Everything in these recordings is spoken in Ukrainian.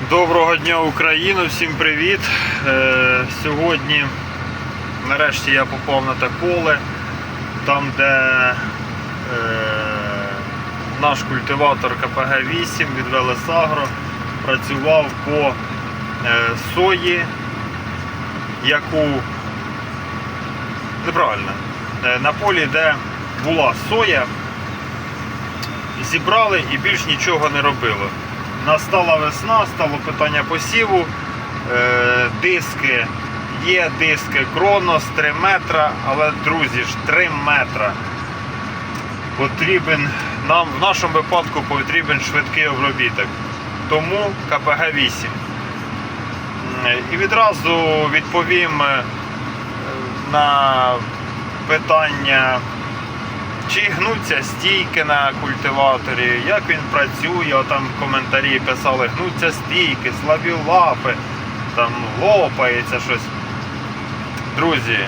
Доброго дня Україну, всім привіт. Е, сьогодні нарешті я попав на те поле, там де е, наш культиватор КПГ-8 від Велесагро працював по е, сої, яку неправильно, на полі, де була соя, зібрали і більш нічого не робили. Настала весна, стало питання посіву. Е, диски є, диски Кронос 3 метра, але друзі ж 3 метра. Потрібен, нам в нашому випадку потрібен швидкий обробіток. Тому КПГ-8. Е, І відразу відповім е, на питання чи гнуться стійки на культиваторі, як він працює, там коментарі писали, гнуться стійки, слабі лапи, там лопається щось. Друзі,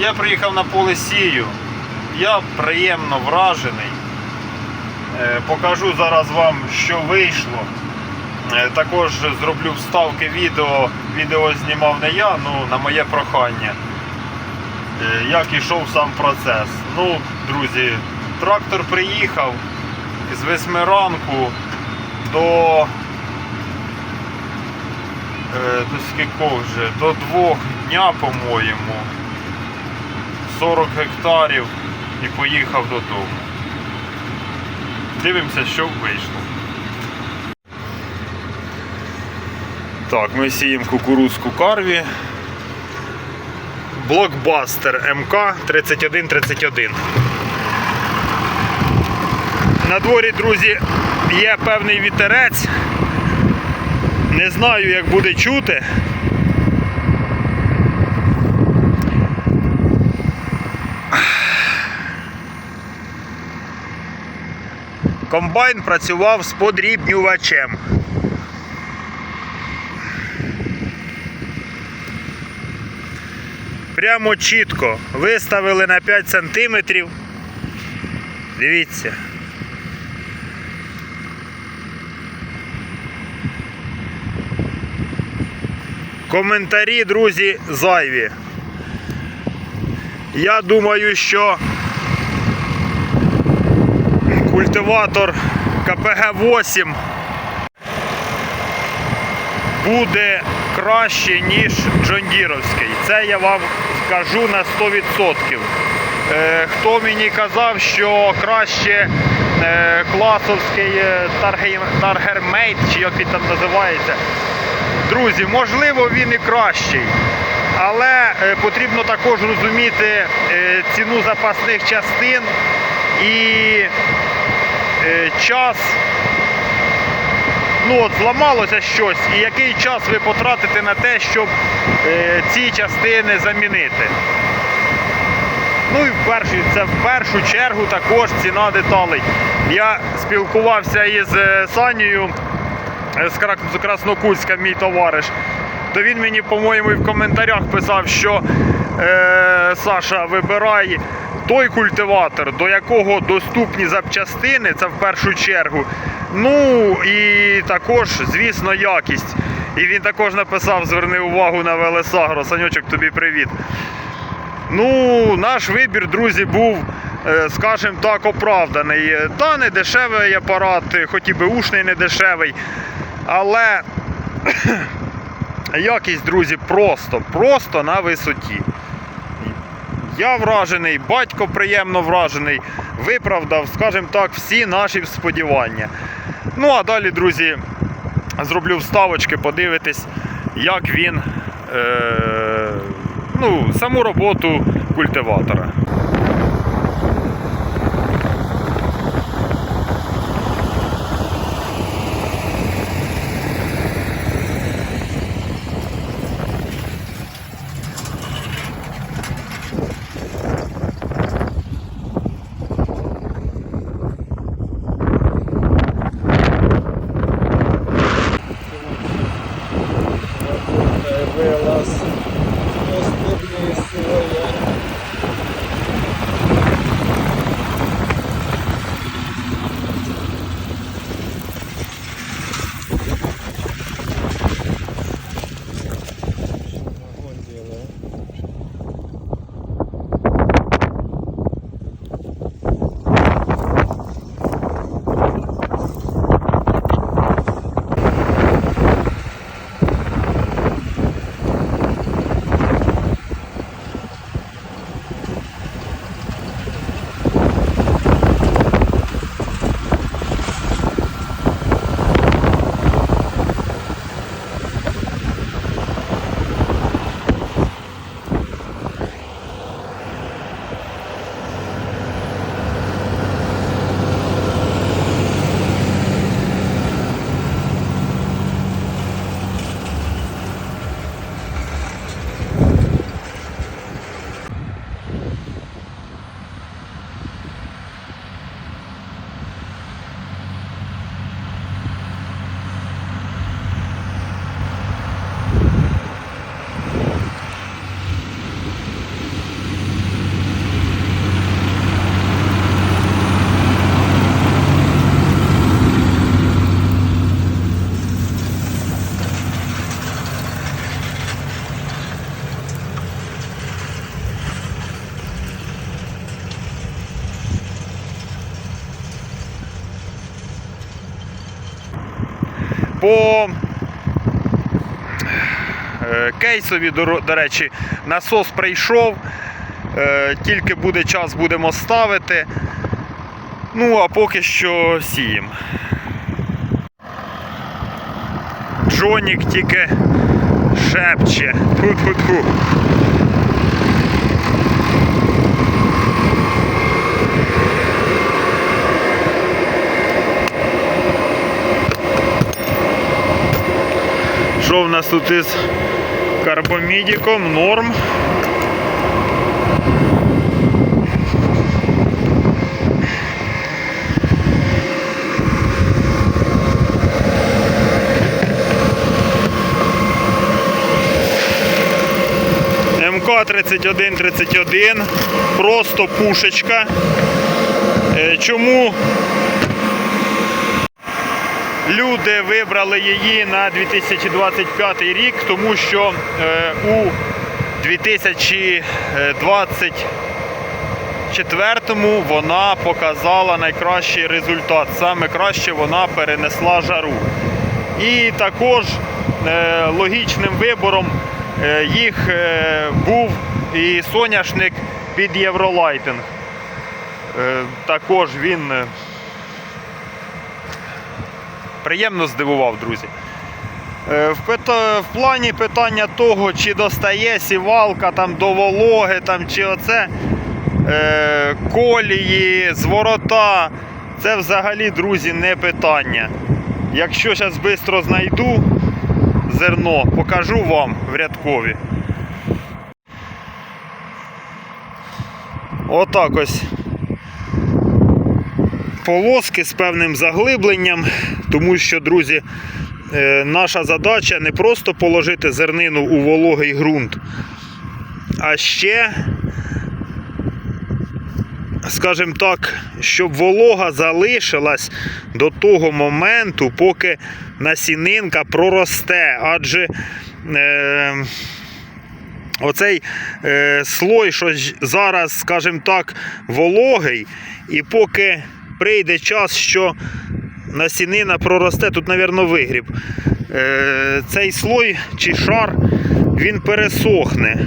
я приїхав на поле сію, я приємно вражений. Е, Покажу зараз вам, що вийшло. Е, Також зроблю вставки відео. Відео знімав не я, ну на моє прохання. Е, як ішов сам процес. Ну, друзі, трактор приїхав з 8 ранку до, е, до скількох вже, до двох дня, по-моєму, 40 гектарів і поїхав додому. Дивимося, що вийшло. Так, ми сіємо кукурузку карві. Блокбастер МК 3131. На дворі, друзі, є певний вітерець. Не знаю, як буде чути. Комбайн працював з подрібнювачем. Прямо чітко виставили на 5 сантиметрів. Дивіться. Коментарі, друзі, зайві. Я думаю, що культиватор КПГ-8 буде краще, ніж Джондіровський. Це я вам скажу на 100%. Е, хто мені казав, що краще е, класовський е, Таргермейт, чи як він там називається. Друзі, можливо, він і кращий. Але потрібно також розуміти ціну запасних частин і час ну от зламалося щось, і який час ви потратите на те, щоб е, ці частини замінити. Ну і в першу, це в першу чергу також ціна деталей. Я спілкувався із е, Санією е, з Краснокутська, мій товариш. То він мені, по-моєму, і в коментарях писав, що е, Саша, вибирай той культиватор, до якого доступні запчастини, це в першу чергу. Ну і також, звісно, якість. І він також написав: зверни увагу на Велесагро. Санючок, тобі привіт. Ну, наш вибір, друзі, був, е, скажімо так, оправданий. Та не дешевий апарат, хоч і беушний не дешевий. Але якість, друзі, просто, просто на висоті. Я вражений, батько приємно вражений, виправдав, скажімо так, всі наші сподівання. Ну а далі, друзі, зроблю вставочки, подивитись, як він, е, ну, саму роботу культиватора. По е, кейсові, до, речі, насос прийшов. Е, Тільки буде час, будемо ставити. Ну, а поки що сіємо. Джонік тільки шепче. Тьфу-тьфу-тьфу. Що в нас тут із карбомідіком? Норм. МК-3131, просто пушечка. Е, Чому люди вибрали її на 2025 рік? Тому що е, у 2024 вона показала найкращий результат. Саме краще вона перенесла жару. І також е, логічним вибором е, їх був і соняшник під Євролайтинг. Також він приємно здивував, друзі. Е, В, плані питання того, чи достає сівалка там до вологи, там, чи оце е, колії, зворота, це взагалі, друзі, не питання. Якщо зараз швидко знайду зерно, покажу вам в рядкові. Отак ось полоски з певним заглибленням, тому що, друзі, е, наша задача не просто положити зернину у вологий ґрунт, а ще, скажімо так, щоб волога залишилась до того моменту, поки насінинка проросте. Адже е, оцей е, слой, що зараз, скажімо так, вологий, і поки прийде час, що насінина проросте, тут, мабуть, вигріб. Е, цей слой чи шар він пересохне.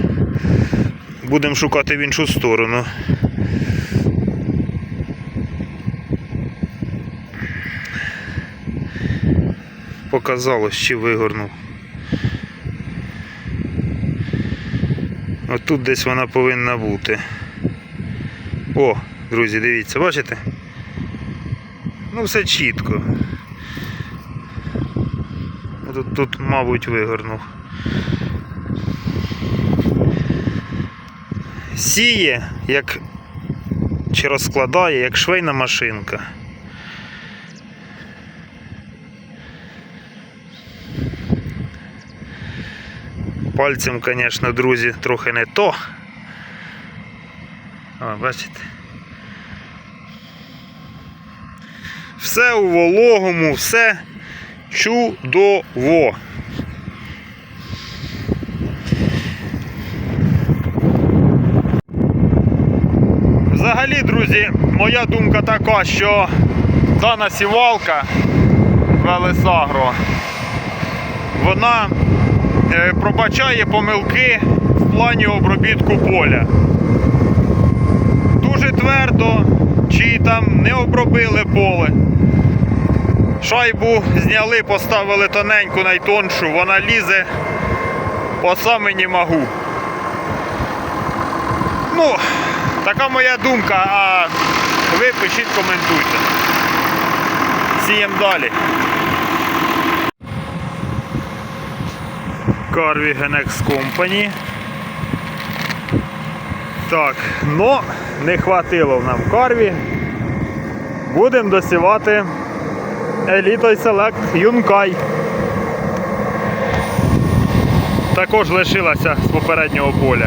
Будемо шукати в іншу сторону. Показалось, чи вигорнув. Отут десь вона повинна бути. О, друзі, дивіться, бачите? Ну, все чітко. Тут, тут мабуть, вигорнув. Сіє, як чи розкладає, як швейна машинка. Пальцем, звісно, друзі, трохи не то. О, бачите? Все у вологому, все чудово. Взагалі, друзі, моя думка така, що дана сівалка Велесагро, вона е, пробачає помилки в плані обробітку поля. Дуже твердо, чи там не обробили поле. Шайбу зняли, поставили тоненьку, найтоншу, вона лізе по самені магу. Ну, така моя думка, а ви пишіть, коментуйте. Сіємо далі. Carvi Genex Company. Так, но не хватило нам карві. Будемо досівати Elite Select Юнкай. Також лишилася з попереднього поля.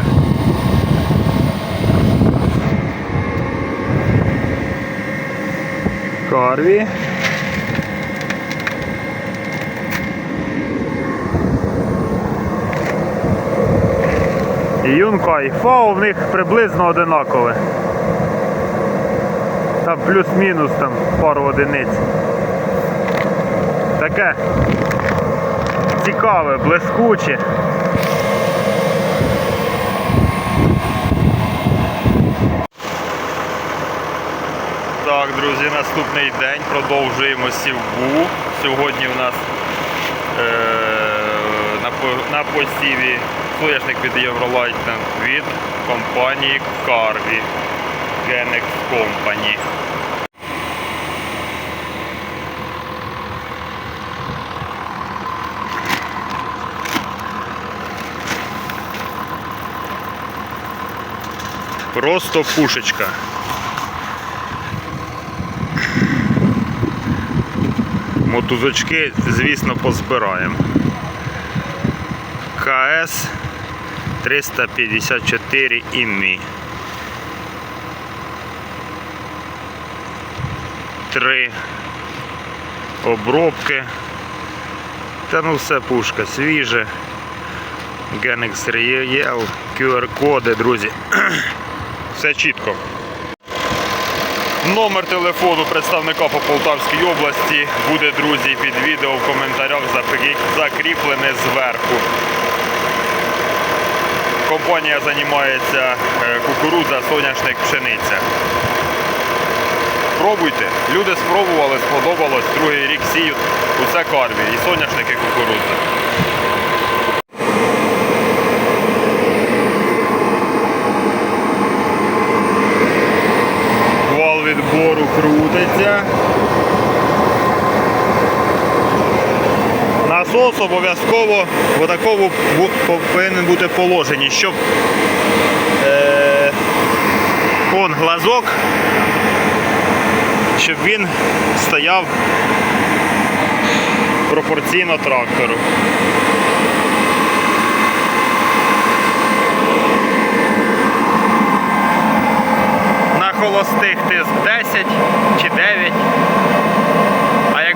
Карві. І Юнкай. Фау в них приблизно одинакове. Там плюс-мінус там пару одиниць. Таке цікаве, блискуче. Так, друзі, наступний день продовжуємо сівбу. Сьогодні у нас е, на, на посіві соняшник від Євролайтнг від компанії Carvi Genex Company. Просто пушечка. Мотузочки, звісно, позбираємо. КС 354 ІМІ. Три обробки. Та ну все пушка свіже. Genex Real, QR-коди, друзі. Все чітко. Номер телефону представника по Полтавській області буде, друзі, під відео в коментарях закріплене зверху. Компанія займається е, кукурудза, соняшник, пшениця. Пробуйте. Люди спробували, сподобалось. Другий рік сіють. Усе карві. І соняшник, і кукурудза. Вал відбору крутиться. Насос обов'язково в такому повинен бути положенні, щоб е, он глазок, щоб він стояв пропорційно трактору. На холостих тиск 10 чи 9.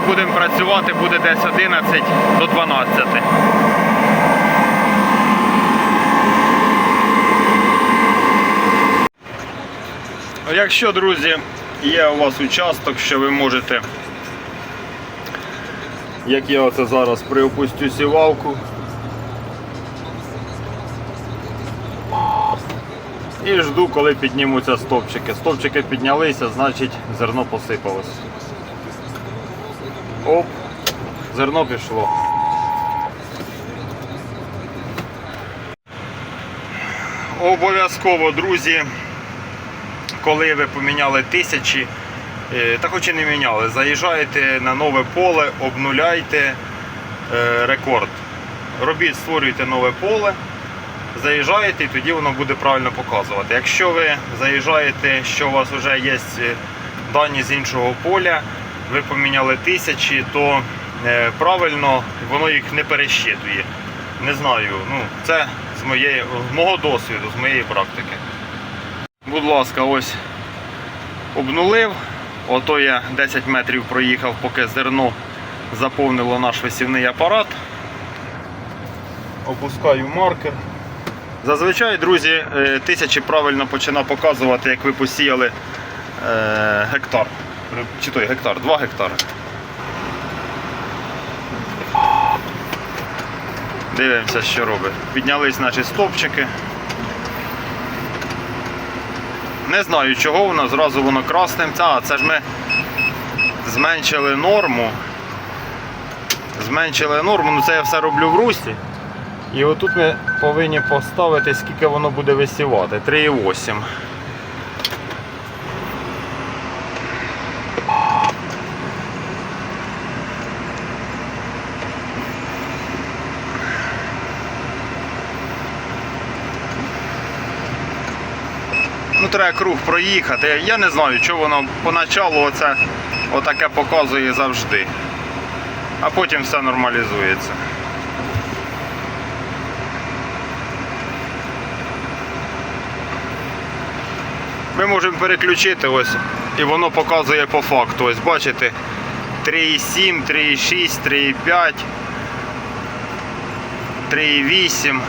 Будемо працювати, буде десь 11 до 12. Якщо, друзі, є у вас участок, що ви можете, як я оце зараз приопустю сівалку. І жду, коли піднімуться стовпчики. Стовпчики піднялися, значить зерно посипалось. Оп, зерно пішло. Обов'язково, друзі, коли ви поміняли тисячі, е, та хоч і не міняли, заїжджаєте на нове поле, обнуляйте е, рекорд. Робіть, створюйте нове поле, заїжджаєте і тоді воно буде правильно показувати. Якщо ви заїжджаєте, що у вас вже є е, дані з іншого поля, ви поміняли тисячі, то е, правильно воно їх не перещитує. Не знаю, ну це з моєї, з мого досвіду, з моєї практики. Будь ласка, ось обнулив. Ото я 10 метрів проїхав, поки зерно заповнило наш висівний апарат. Опускаю маркер. Зазвичай, друзі, е, тисячі правильно починає показувати, як ви посіяли е, гектар. Чи той гектар, 2 гектари. Дивимося, що робить. Піднялись наші стовпчики. Не знаю чого воно, зразу воно красним. А, це ж ми зменшили норму. Зменшили норму, ну це я все роблю в русі. І отут ми повинні поставити, скільки воно буде висівати. 3,8. Ну, треба круг проїхати. Я не знаю, чого воно поначалу оце отаке показує завжди. А потім все нормалізується. Ми можемо переключити ось, і воно показує по факту. Ось бачите, 3,7, 3,6, 3,5, 3,8.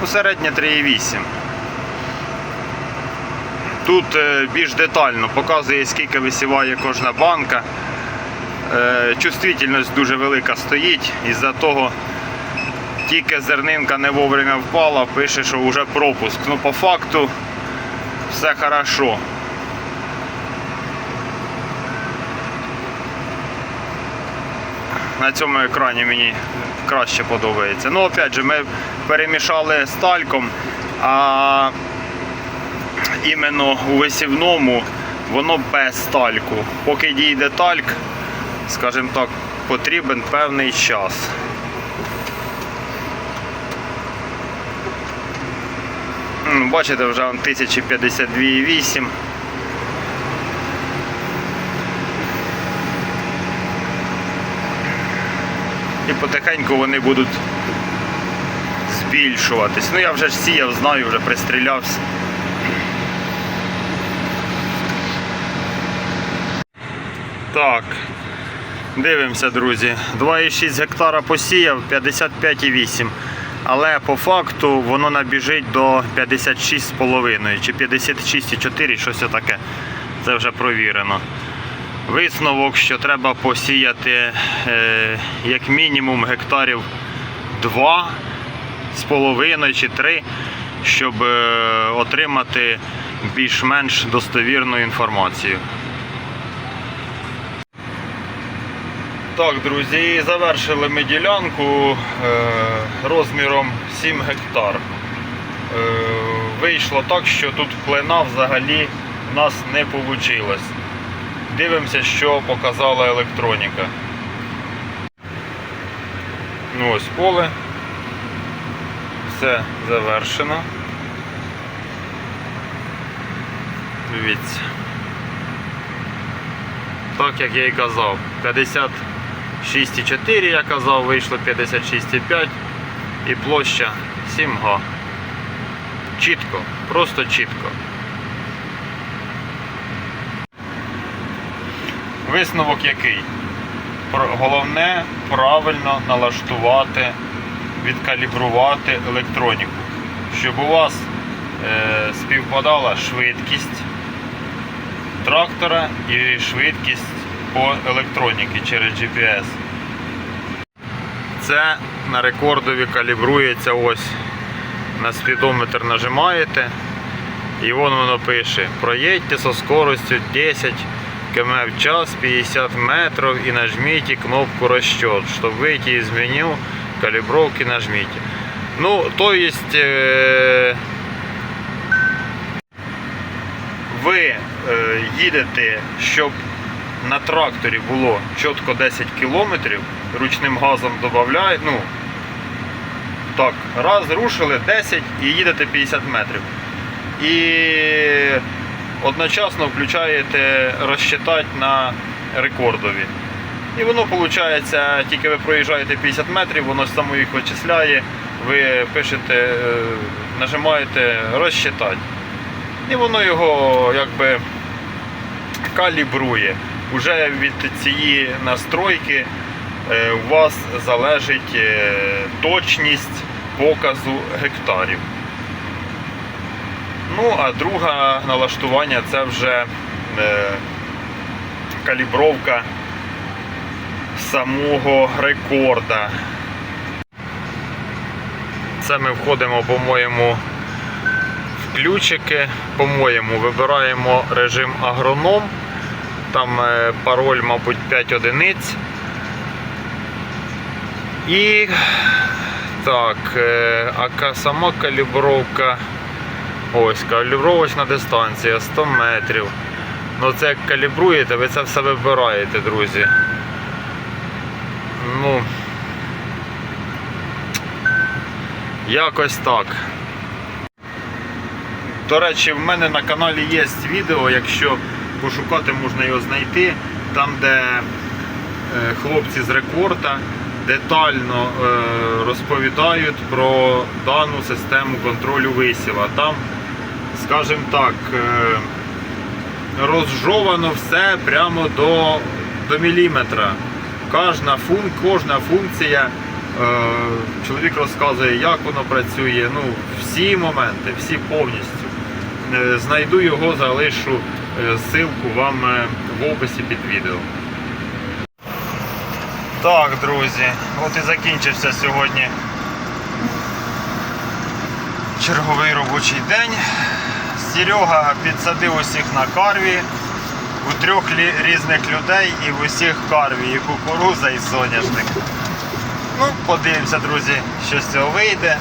Ну, середнє 3,8. Тут е, більш детально показує, скільки висіває кожна банка. е, чувствительність дуже велика стоїть. Із-за того тільки зернинка не вовремя впала, пише, що вже пропуск. Ну по факту все хорошо. На цьому екрані мені краще подобається. Ну, опять же, ми перемішали з тальком, а іменно у висівному воно без тальку. Поки дійде тальк, скажімо так, потрібен певний час. М, Бачите, вже 1052,8. І потихеньку вони будуть збільшуватись. Ну я вже ж сіяв, знаю, вже пристрілявся. Так, дивимося, друзі. 2,6 гектара посіяв, 55,8. Але по факту воно набіжить до 56,5 чи 56,4, щось таке. Це вже провірено. Висновок, що треба посіяти е, як мінімум гектарів 2 з половиною чи 3, щоб е, отримати більш-менш достовірну інформацію. Так, друзі, завершили ми ділянку е, розміром 7 гектар. Е, вийшло так, що тут плина взагалі в нас не вийшло. Дивимося, що показала електроніка. Ну ось поле. Все завершено. Дивіться. Так як я і казав, 56,4 я казав, вийшло 56,5 і площа 7 га. Чітко, просто чітко. Висновок який? Головне правильно налаштувати, відкалібрувати електроніку, щоб у вас е, співпадала швидкість трактора і швидкість по електроніці через GPS. Це на рекордові калібрується ось на спідометр нажимаєте і вон воно пише проїдьте со скоростю 10 км в час 50 метров и нажмите кнопку расчет. Чтобы выйти из меню калибровки нажмите. Ну, то есть е, ви е, їдете, щоб на тракторі було чітко 10 кілометрів, ручним газом додаєте, ну, так, раз рушили 10 і їдете 50 метрів. І одночасно включаєте розчитати на рекордові. І воно виходить, тільки ви проїжджаєте 50 метрів, воно само їх вичисляє, ви пишете, е, нажимаєте розчитати. І воно його якби калібрує. Уже від цієї настройки е, у вас залежить е, точність показу гектарів. Ну, а друге налаштування це вже е, калібровка самого рекорда. Це ми входимо, по-моєму, в ключики. По-моєму, вибираємо режим агроном. Там е, пароль, мабуть, 5 одиниць. І так, е, а ка- сама калібровка. Ось, калібровочна дистанція 100 метрів. Ну це як калібруєте, ви це все вибираєте, друзі. Ну. Якось так. До речі, в мене на каналі є відео, якщо пошукати, можна його знайти. Там, де е, хлопці з рекорда детально е, розповідають про дану систему контролю висіва. Там, скажімо так, е, розжовано все прямо до, до міліметра. Кожна, фун, кожна функція, чоловік розказує, як воно працює. Ну, всі моменти, всі повністю. Знайду його, залишу е, ссылку вам е, в описі під відео. Так, друзі, от і закінчився сьогодні черговий робочий день. Серега підсадив усіх на карві. У трьох різних людей і в усіх карві, і кукуруза, і соняшник. Ну, подивимося, друзі, що з цього вийде.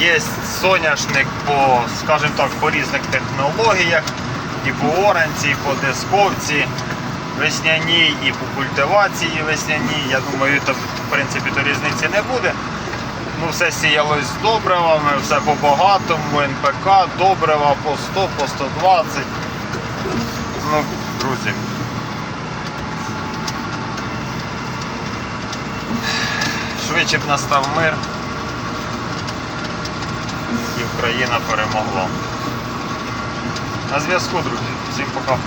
Є соняшник по, скажімо так, по різних технологіях, і по оранці, і по дисковці весняній, і по культивації весняній. Я думаю, там, в принципі, то різниці не буде. Ну, все сіялось з добривами, все по багатому, НПК, добрива по 100, по 120. Ну, друзі. Швидше б настав мир. Україна перемогла. На зв'язку, друзі. Всім пока.